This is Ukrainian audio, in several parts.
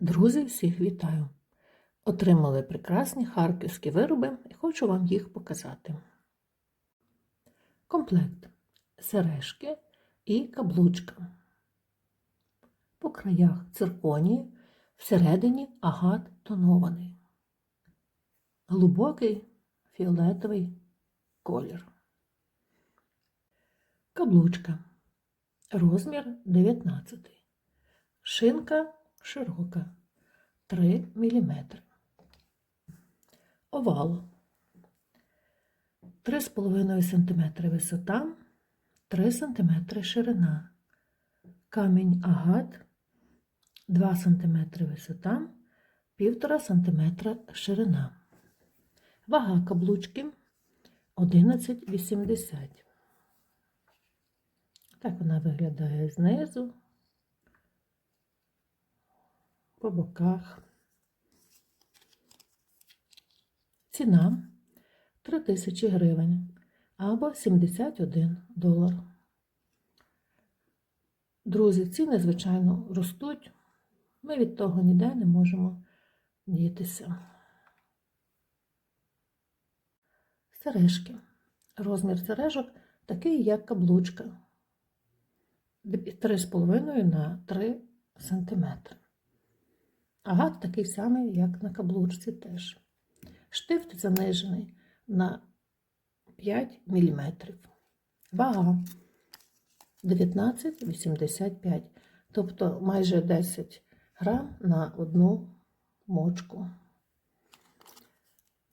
Друзі, всіх вітаю! Отримали прекрасні харківські вироби і хочу вам їх показати. Комплект сережки і каблучка. По краях цирконії, всередині агат тонований. Глибокий фіолетовий колір. Каблучка. Розмір 19. Шинка широка 3 мм. Овал 3,5 см висота, 3 см ширина. Камінь агат 2 см висота, 1,5 см ширина. Вага каблучки 11,80. Так вона виглядає знизу по боках. Ціна 3000 гривень або 71 долар. Друзі, ціни, звичайно, ростуть. Ми від того ніде не можемо дітися. Сережки. Розмір сережок такий, як каблучка. 3,5 на 3 см. Агат такий самий, як на каблучці теж. Штифт занижений на 5 мм. Вага 19,85, тобто майже 10 грам на одну мочку.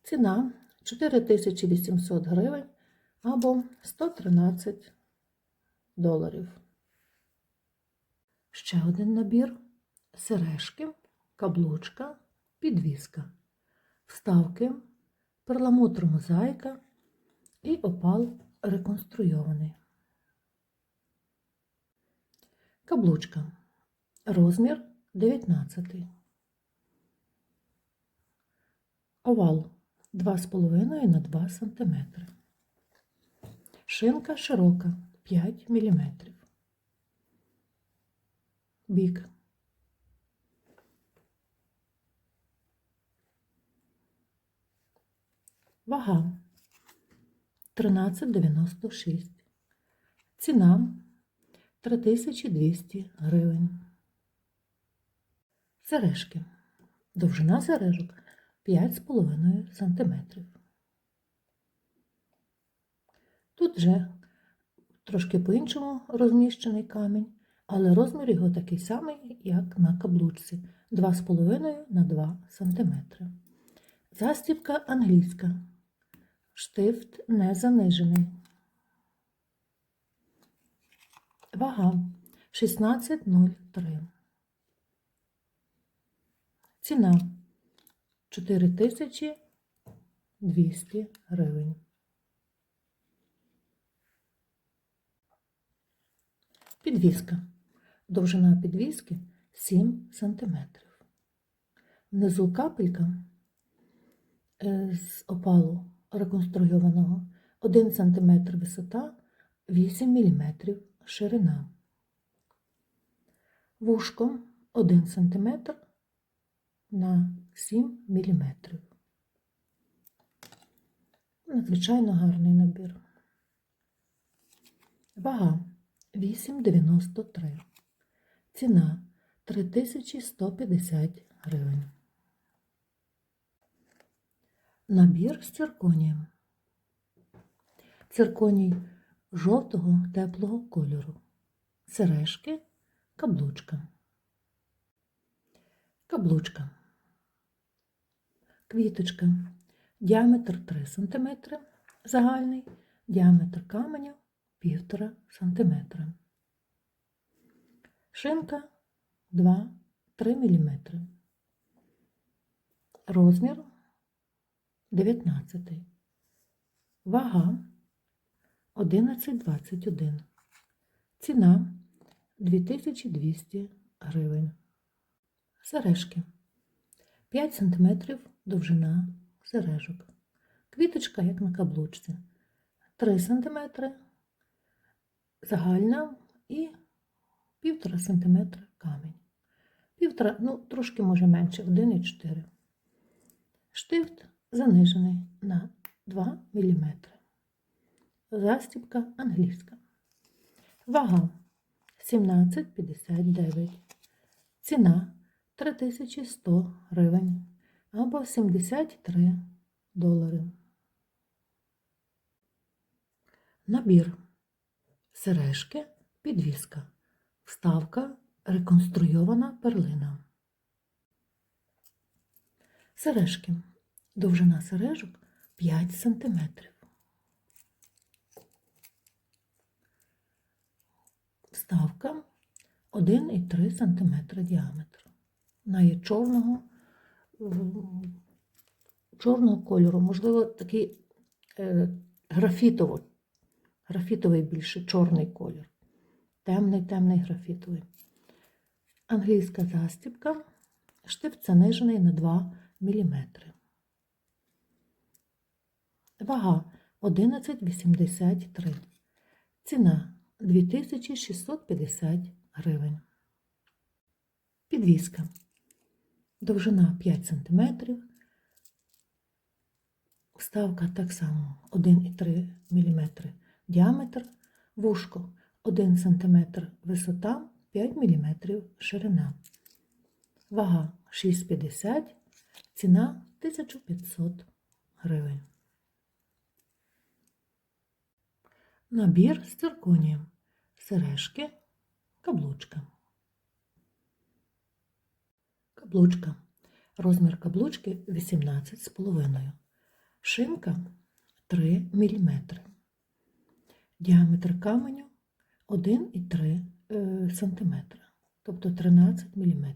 Ціна 4800 гривень або 113 доларів. Ще один набір сережки каблучка, підвіска, вставки, перламутр мозаїка і опал реконструйований. Каблучка. Розмір 19. Овал 2,5 на 2 см. Шинка широка 5 мм. Бік Вага 13,96. Ціна 3200 гривень. Сережки. Довжина сережок 5,5 см. Тут вже трошки по-іншому розміщений камінь, але розмір його такий самий, як на каблучці 2,5 на 2 см. Застібка англійська. Штифт не занижений. Вага 16,03. Ціна 4200 гривень. Підвіска. Довжина підвіски 7 см. Внизу капелька з опалу реконструйованого 1 см висота, 8 мм ширина. Вушко 1 см на 7 мм. Надзвичайно гарний набір. Вага 8,93. Ціна 3150 гривень. Набір з цирконієм. Цирконій жовтого теплого кольору. Сережки, каблучка. Каблучка. Квіточка. Діаметр 3 см. Загальний. Діаметр каменю 1,5 см. Шинка 2-3 мм. Розмір 19. Вага 11,21. Ціна 2200 гривень. Сережки 5 см довжина сережок. Квіточка, як на каблучці. 3 см загальна і 1,5 см камінь. Півтора, ну, трошки може менше, 1,4. Штифт занижений на 2 мм. Застібка англійська. Вага 17,59. Ціна 3100 гривень або 73 долари. Набір. Сережки, підвіска. Вставка реконструйована перлина. Сережки. Довжина сережок 5 см. Вставка 1,3 см діаметр. Вона є чорного, чорного кольору, можливо, такий е, графітово, графітовий більше чорний колір. Темний, темний графітовий. Англійська застібка. Штифт занижений на 2 мм. Вага 11,83. Ціна 2650 гривень. Підвіска. Довжина 5 см. Вставка так само 1,3 мм діаметр. Вушко 1 см висота, 5 мм ширина. Вага 6,50, ціна 1500 гривень. Набір з цирконієм. Сережки, каблучка. Каблучка. Розмір каблучки 18,5. Шинка 3 мм. Діаметр каменю 1,3 см, тобто 13 мм.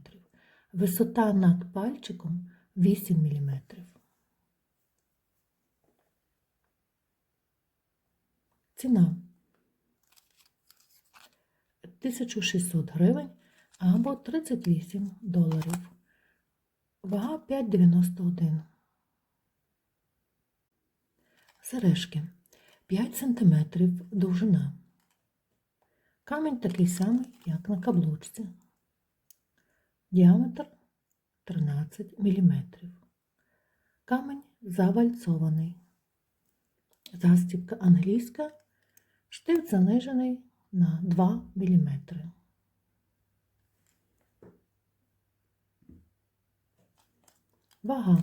Висота над пальчиком 8 мм. Ціна 1600 гривень або 38 доларів. Вага 5,91. Сережки 5 см довжина. Камінь такий самий, як на каблучці. Діаметр 13 мм. Камінь завальцований. Застібка англійська. Штифт занижений на 2 мм. Вага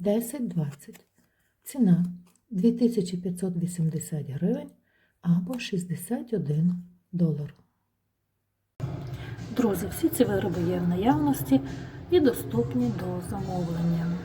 10-20. Ціна 2580 гривень або 61 долар. Друзі, всі ці вироби є в наявності і доступні до замовлення.